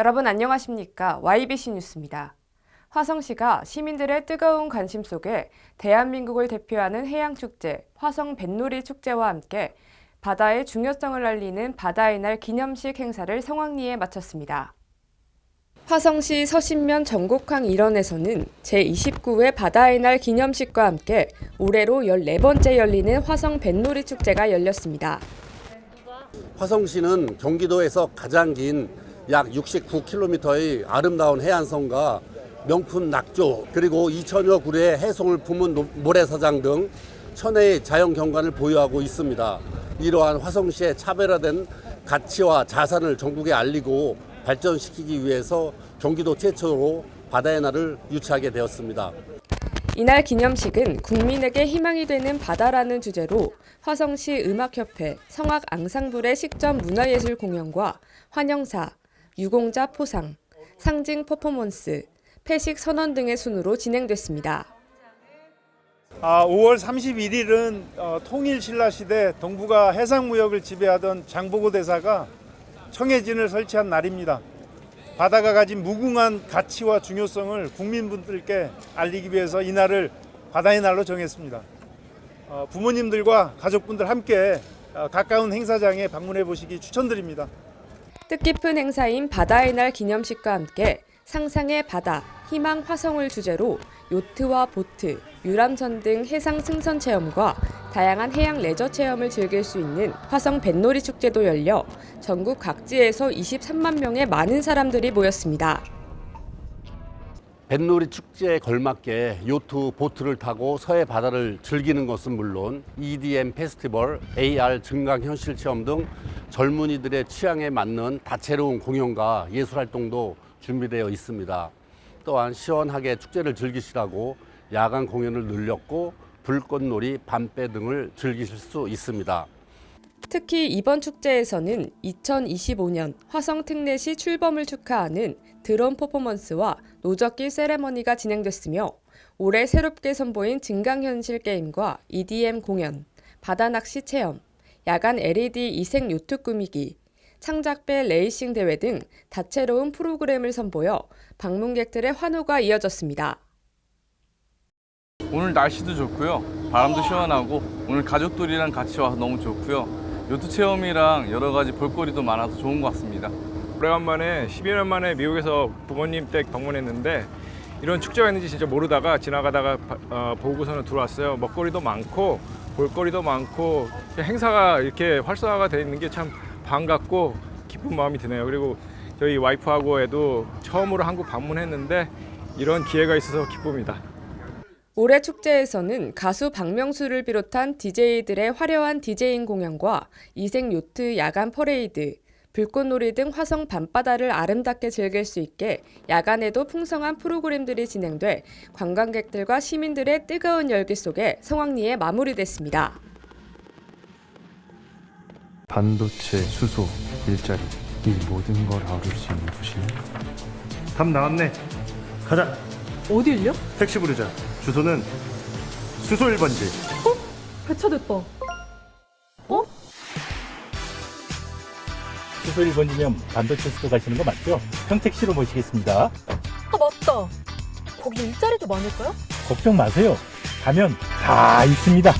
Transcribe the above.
여러분 안녕하십니까? YBC 뉴스입니다. 화성시가 시민들의 뜨거운 관심 속에 대한민국을 대표하는 해양축제 화성 뱃놀이 축제와 함께 바다의 중요성을 알리는 바다의 날 기념식 행사를 성황리에 마쳤습니다. 화성시 서신면 전국항 일원에서는 제29회 바다의 날 기념식과 함께 올해로 14번째 열리는 화성 뱃놀이 축제가 열렸습니다. 화성시는 경기도에서 가장 긴 약 69km의 아름다운 해안선과 명품 낙조 그리고 2천여 구리의 해송을 품은 노- 모래사장 등 천혜의 자연 경관을 보유하고 있습니다. 이러한 화성시의 차별화된 가치와 자산을 전국에 알리고 발전시키기 위해서 경기도 최초로 바다의 날을 유치하게 되었습니다. 이날 기념식은 국민에게 희망이 되는 바다라는 주제로 화성시 음악협회 성악 앙상블의 식전 문화예술 공연과 환영사, 유공자 포상, 상징 퍼포먼스, 패식 선언 등의 순으로 진행됐습니다. 아, 5월 31일은 어, 통일 신라 시대 동북아 해상 무역을 지배하던 장보고 대사가 청해진을 설치한 날입니다. 바다가 가진 무궁한 가치와 중요성을 국민분들께 알리기 위해서 이 날을 바다의 날로 정했습니다. 어, 부모님들과 가족분들 함께 어, 가까운 행사장에 방문해 보시기 추천드립니다. 뜻깊은 행사인 바다의 날 기념식과 함께 상상의 바다, 희망 화성을 주제로 요트와 보트, 유람선 등 해상 승선 체험과 다양한 해양 레저 체험을 즐길 수 있는 화성 뱃놀이 축제도 열려 전국 각지에서 23만 명의 많은 사람들이 모였습니다. 뱃놀이 축제에 걸맞게 요트, 보트를 타고 서해 바다를 즐기는 것은 물론 EDM 페스티벌, AR 증강 현실 체험 등 젊은이들의 취향에 맞는 다채로운 공연과 예술 활동도 준비되어 있습니다. 또한 시원하게 축제를 즐기시라고 야간 공연을 늘렸고 불꽃놀이, 밤배 등을 즐기실 수 있습니다. 특히 이번 축제에서는 2025년 화성 특례시 출범을 축하하는 드론 퍼포먼스와 노적기 세레머니가 진행됐으며 올해 새롭게 선보인 증강현실 게임과 EDM 공연, 바다낚시 체험, 야간 LED 이색 요트 꾸미기, 창작배 레이싱 대회 등 다채로운 프로그램을 선보여 방문객들의 환호가 이어졌습니다. 오늘 날씨도 좋고요. 바람도 시원하고 오늘 가족들이랑 같이 와서 너무 좋고요. 요트 체험이랑 여러 가지 볼거리도 많아서 좋은 것 같습니다. 오래간만에 12년 만에 미국에서 부모님 댁 방문했는데 이런 축제가 있는지 진짜 모르다가 지나가다가 바- 어, 보고서는 들어왔어요. 먹거리도 많고 볼거리도 많고 행사가 이렇게 활성화가 돼 있는 게 참 반갑고 기쁜 마음이 드네요. 그리고 저희 와이프하고 애도 처음으로 한국 방문했는데 이런 기회가 있어서 기쁩니다. 올해 축제에서는 가수 박명수를 비롯한 DJ들의 화려한 디제잉 공연과 이색 요트 야간 퍼레이드, 불꽃놀이 등 화성 밤바다를 아름답게 즐길 수 있게 야간에도 풍성한 프로그램들이 진행돼 관광객들과 시민들의 뜨거운 열기 속에 성황리에 마무리됐습니다. 반도체, 수소, 일자리 이 모든 걸 아울 수 있는 도시는 답 나왔네. 가자. 어딜요? 택시 부르자. 주소는 수소 1번지. 배차됐다. 수소 1번이면 반도체 수도 가시는 거 맞죠? 평택시로 모시겠습니다. 아 맞다. 거기 일자리도 많을까요? 걱정 마세요. 가면 다 있습니다.